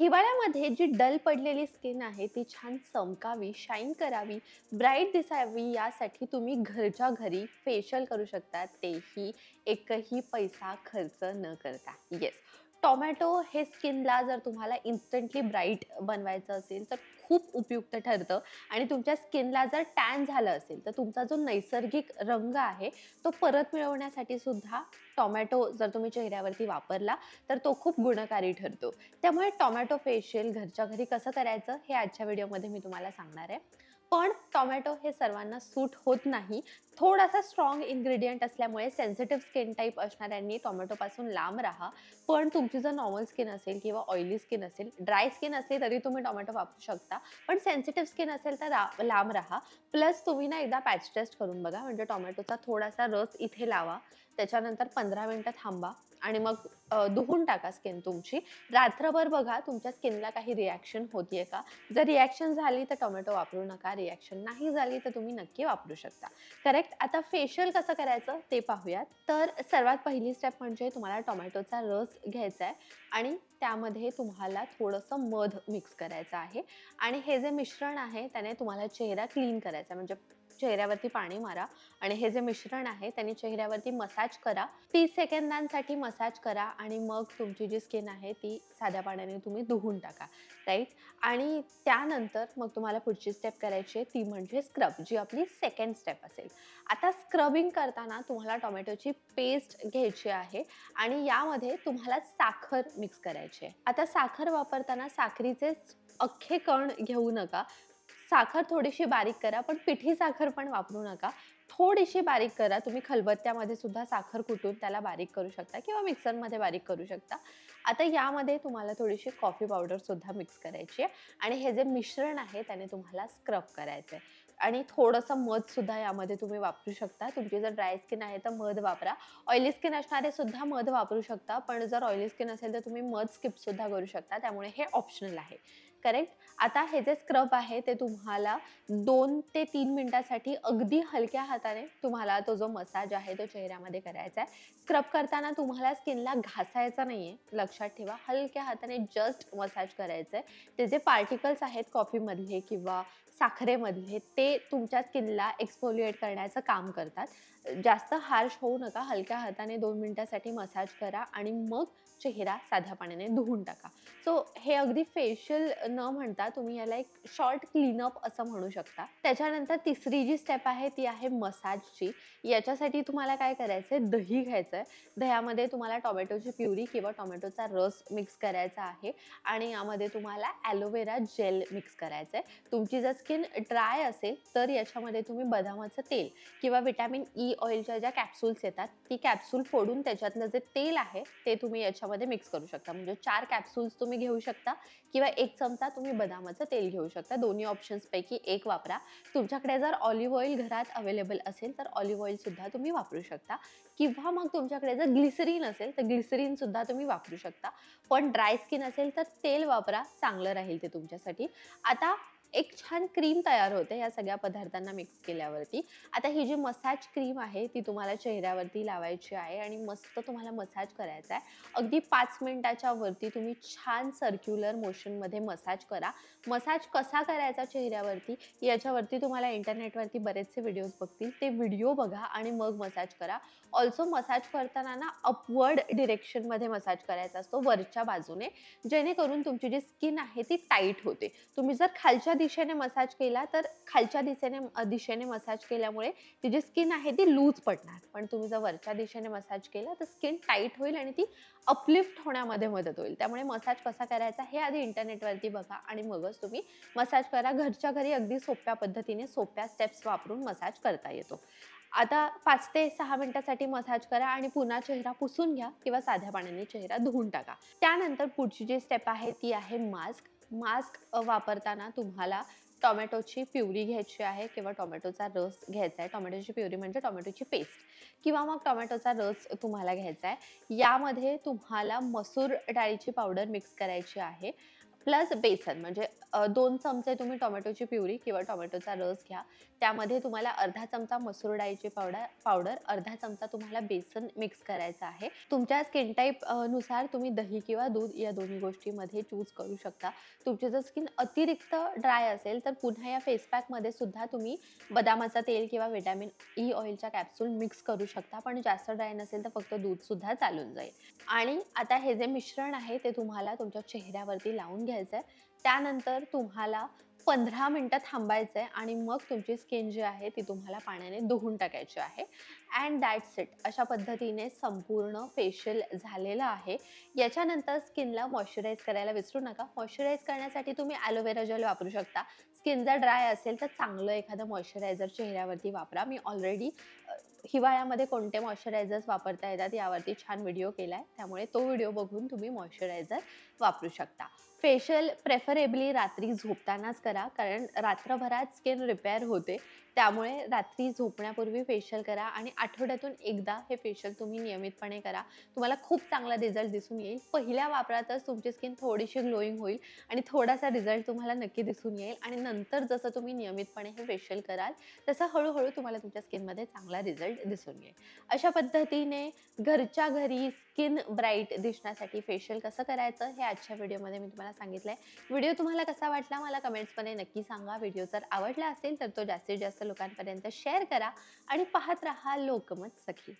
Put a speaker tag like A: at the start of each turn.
A: हिवाळ्यामध्ये जी डल पडलेली स्किन आहे ती छान चमकावी शाईन करावी ब्राईट दिसावी यासाठी तुम्ही घरच्या घरी फेशियल करू शकता. तेही एकही पैसा खर्च न करता. येस टोमॅटो हे स्किनला जर तुम्हाला इन्स्टंटली ब्राईट बनवायचं असेल तर खूप उपयुक्त ठरतं. आणि तुमच्या स्किनला जर टॅन झालं असेल तर तुमचा जो नैसर्गिक रंग आहे तो परत मिळवण्यासाठी सुद्धा टोमॅटो जर तुम्ही चेहऱ्यावरती वापरला तर तो खूप गुणकारी ठरतो. त्यामुळे टोमॅटो फेशियल घरच्या घरी कसं करायचं हे आजच्या व्हिडिओमध्ये मी तुम्हाला सांगणार आहे. पण टोमॅटो हे सर्वांना सूट होत नाही. थोडासा स्ट्रॉंग इन्ग्रेडियंट असल्यामुळे सेन्सिटिव्ह स्किन टाईप असणाऱ्यांनी टोमॅटोपासून लांब राहा. पण तुमची जर नॉर्मल स्किन असेल किंवा ऑइली स्किन असेल ड्राय स्किन असली तरी तुम्ही टोमॅटो वापरू शकता. पण सेन्सिटिव्ह स्किन असेल तर लांब राहा. प्लस तुम्ही ना एकदा पॅच टेस्ट करून बघा. म्हणजे टोमॅटोचा थोडासा रस इथे लावा. त्याच्यानंतर पंधरा मिनटं थांबा. आणि मग धुवून टाका स्किन तुमची. रात्रभर बघा तुमच्या स्किनला काही रिॲक्शन होतीये का? जर रिॲक्शन झाली तर टोमॅटो वापरू नका. रिॲक्शन नाही झाली तर तुम्ही नक्की वापरू शकता. करेक्ट आता फेशियल कसं करायचं ते पाहूयात. तर सर्वात पहिली स्टेप म्हणजे तुम्हाला टोमॅटोचा रस घ्यायचा आहे आणि त्यामध्ये तुम्हाला थोडंसं मध मिक्स करायचं आहे. आणि हे जे मिश्रण आहे त्याने तुम्हाला चेहरा क्लीन करायचा आहे म्हणजे चेहऱ्यावरती पाणी मारा आणि हे जे मिश्रण आहे त्याने चेहऱ्यावरती मसाज करा. तीस सेकंदांसाठी मसाज करा आणि मग तुमची जी स्किन आहे ती साध्या पाण्याने तुम्ही धुवून टाका. राईट आणि त्यानंतर मग तुम्हाला पुढची स्टेप करायची आहे ती म्हणजे स्क्रब जी आपली सेकंड स्टेप असेल. आता स्क्रबिंग करताना तुम्हाला टोमॅटोची पेस्ट घ्यायची आहे आणि यामध्ये तुम्हाला साखर मिक्स करायची आहे. आता साखर वापरताना साखरीचे अख्खे कण घेऊ नका. साखर थोडीशी बारीक करा पण पिठी साखर पण वापरू नका. थोडीशी बारीक करा. तुम्ही खलबत्त्यामध्ये सुद्धा साखर कुटून त्याला बारीक करू शकता किंवा मिक्सरमध्ये बारीक करू शकता. आता यामध्ये तुम्हाला थोडीशी कॉफी पावडरसुद्धा मिक्स करायची आहे आणि हे जे मिश्रण आहे त्याने तुम्हाला स्क्रब करायचं आहे आणि थोडंसं मधसुद्धा यामध्ये तुम्ही वापरू शकता. तुमची जर ड्राय स्किन आहे तर मध वापरा. ऑइली स्किन असणारे सुद्धा मध वापरू शकता पण जर ऑइली स्किन असेल तर तुम्ही मध स्किपसुद्धा करू शकता. त्यामुळे हे ऑप्शनल आहे. करेक्ट आता हे जे स्क्रब आहे ते तुम्हाला दोन ते तीन मिनटासाठी अगदी हलक्या हाताने तुम्हाला तो जो मसाज आहे तो चेहऱ्यामध्ये करायचा आहे. स्क्रब करताना तुम्हाला स्किनला घासायचा नाही आहे लक्षात ठेवा हलक्या हाताने जस्ट मसाज करायचं आहे ते जे पार्टिकल्स आहेत कॉफीमधले किंवा साखरेमधले ते तुमच्या स्किनला एक्सफोलिएट करण्याचं काम करतात. जास्त हार्श होऊ नका हलक्या हाताने दोन मिनिटासाठी मसाज करा आणि मग चेहरा साध्या पाण्याने धुवून टाका. सो हे अगदी फेशियल न म्हणता तुम्ही याला एक शॉर्ट क्लीनअप असं म्हणू शकता. त्याच्यानंतर तिसरी जी स्टेप आहे ती आहे मसाजची याच्यासाठी तुम्हाला काय करायचं आहे दही घ्यायचं आहे दह्यामध्ये तुम्हाला टोमॅटोची प्युरी किंवा टोमॅटोचा रस मिक्स करायचा आहे. आणि यामध्ये तुम्हाला ॲलोवेरा जेल मिक्स करायचं आहे तुमची जर स्किन ड्राय असेल तर याच्यामध्ये तुम्ही बदामाचं तेल किंवा विटॅमिन ई ऑइलच्या ज्या कॅप्सूल्स येतात ती कॅप्सूल फोडून त्याच्यातलं जे तेल आहे ते तुम्ही याच्यामध्ये मिक्स करू शकता. म्हणजे चार कॅप्सूल्स तुम्ही घेऊ शकता किंवा एक चमचा तुम्ही बदामाचं तेल घेऊ शकता. दोन्ही ऑप्शन्सपैकी एक वापरा. तुमच्याकडे जर ऑलिव्ह ऑइल घरात अवेलेबल असेल तर ऑलिव्ह ऑइलसुद्धा तुम्ही वापरू शकता. किंवा मग तुमच्याकडे जर ग्लिसरीन असेल तर ग्लिसरीनसुद्धा तुम्ही वापरू शकता. पण ड्राय स्किन असेल तर तेल वापरा. चांगलं राहील ते तुमच्यासाठी. आता एक छान क्रीम तयार होते या सगळ्या पदार्थांना मिक्स केल्यावरती. आता ही जी मसाज क्रीम आहे ती तुम्हाला चेहऱ्यावरती लावायची आहे आणि मस्त तुम्हाला मसाज करायचा आहे. अगदी पाच मिनिटाच्या वरती तुम्ही छान सर्क्युलर मोशनमध्ये मसाज करा. मसाज कसा करायचा चेहऱ्यावरती याच्यावरती तुम्हाला इंटरनेटवरती बरेचसे व्हिडिओज बघतील. ते व्हिडिओ बघा आणि मग मसाज करा. ऑल्सो मसाज करताना ना अपवर्ड डिरेक्शनमध्ये मसाज करायचा असतो वरच्या बाजूने. जेणेकरून तुमची जी स्किन आहे ती टाईट होते. तुम्ही जर खालच्या दिशेने मसाज केला तर खालच्या दिशेने दिशेने मसाज केल्यामुळे ती जी स्किन आहे ती लूज पडणार. पण तुम्ही जर वरच्या दिशेने मसाज केला तर स्किन टाईट होईल आणि ती अपलिफ्ट होण्यामध्ये मदत होईल. त्यामुळे मसाज कसा करायचा हे आधी इंटरनेटवरती बघा आणि मगच तुम्ही मसाज करा. घरच्या घरी अगदी सोप्या पद्धतीने सोप्या स्टेप्स वापरून मसाज करता येतो. आता पाच ते सहा मिनिटासाठी मसाज करा आणि पुन्हा चेहरा पुसून घ्या किंवा साध्या पाण्याने चेहरा धुवून टाका. त्यानंतर पुढची जी स्टेप आहे ती आहे मास्क मास्क वापरताना तुम्हाला टोमॅटोची प्युरी घ्यायची आहे किंवा टोमॅटोचा रस घ्यायचा आहे. टोमॅटोची प्युरी म्हणजे टोमॅटोची पेस्ट किंवा मग टोमॅटोचा रस तुम्हाला घ्यायचा आहे. यामध्ये तुम्हाला मसूर डाळीची पावडर मिक्स करायची आहे. प्लस बेसन म्हणजे दोन चमचे तुम्ही टोमॅटोची प्युरी किंवा टोमॅटोचा रस घ्या. त्यामध्ये तुम्हाला अर्धा चमचा मसूर डाळीची पावडर पावडर अर्धा चमचा तुम्हाला बेसन मिक्स करायचं आहे. तुमच्या स्किन टाईपनुसार तुम्ही दही किंवा दूध या दोन्ही गोष्टीमध्ये चूज करू शकता. तुमची जर स्किन अतिरिक्त ड्राय असेल तर पुन्हा या फेस पॅकमध्ये सुद्धा तुम्ही बदामाचं तेल किंवा विटॅमिन ई ऑइलच्या कॅप्सूल मिक्स करू शकता. पण जास्त ड्राय नसेल तर फक्त दूधसुद्धा चालून जाईल. आणि आता हे जे मिश्रण आहे ते तुम्हाला तुमच्या चेहऱ्यावरती लावून घ्या घ्यायचं आहे त्यानंतर तुम्हाला पंधरा मिनटं थांबायचं आहे आणि मग तुमची स्किन जी आहे ती तुम्हाला पाण्याने धुवून टाकायची आहे. अँड दॅट्स इट अशा पद्धतीने संपूर्ण फेशियल झालेलं आहे. याच्यानंतर स्किनला मॉइश्चराईज करायला विसरू नका. मॉइश्चराईज करण्यासाठी तुम्ही ॲलोवेरा जेल वापरू शकता. स्किन जर ड्राय असेल तर चांगलं एखादं मॉइश्चरायझर चेहऱ्यावरती वापरा. मी ऑलरेडी हिवाळ्यामध्ये कोणते मॉइश्चरायझर्स वापरता येतात यावरती छान व्हिडिओ केला आहे त्यामुळे तो व्हिडिओ बघून तुम्ही मॉइश्चरायझर वापरू शकता. फेशियल प्रेफरेबली रात्री झोपतानाच करा कारण रात्रभरात स्किन रिपेअर होते. त्यामुळे रात्री झोपण्यापूर्वी फेशियल करा आणि आठवड्यातून एकदा हे फेशियल तुम्ही नियमितपणे करा. तुम्हाला खूप चांगला रिझल्ट दिसून येईल. पहिल्या वापरातच तुमची स्किन थोडीशी ग्लोईंग होईल आणि थोडासा रिझल्ट तुम्हाला नक्की दिसून येईल आणि नंतर जसं तुम्ही नियमितपणे हे फेशियल कराल तसं हळूहळू तुम्हाला तुमच्या स्किनमध्ये चांगला रिझल्ट दिसून येईल. अशा पद्धतीने घरच्या घरी स्किन ब्राईट दिसण्यासाठी फेशियल कसं करायचं हे आजच्या व्हिडिओमध्ये मी तुम्हाला सांगितलं आहे व्हिडिओ तुम्हाला कसा वाटला मला कमेंट्समध्ये नक्की सांगा. व्हिडिओ जर आवडला असेल तर तो जास्तीत जास्त लोकांपर्यंत शेअर करा आणि पाहत राहा लोकमत सखी.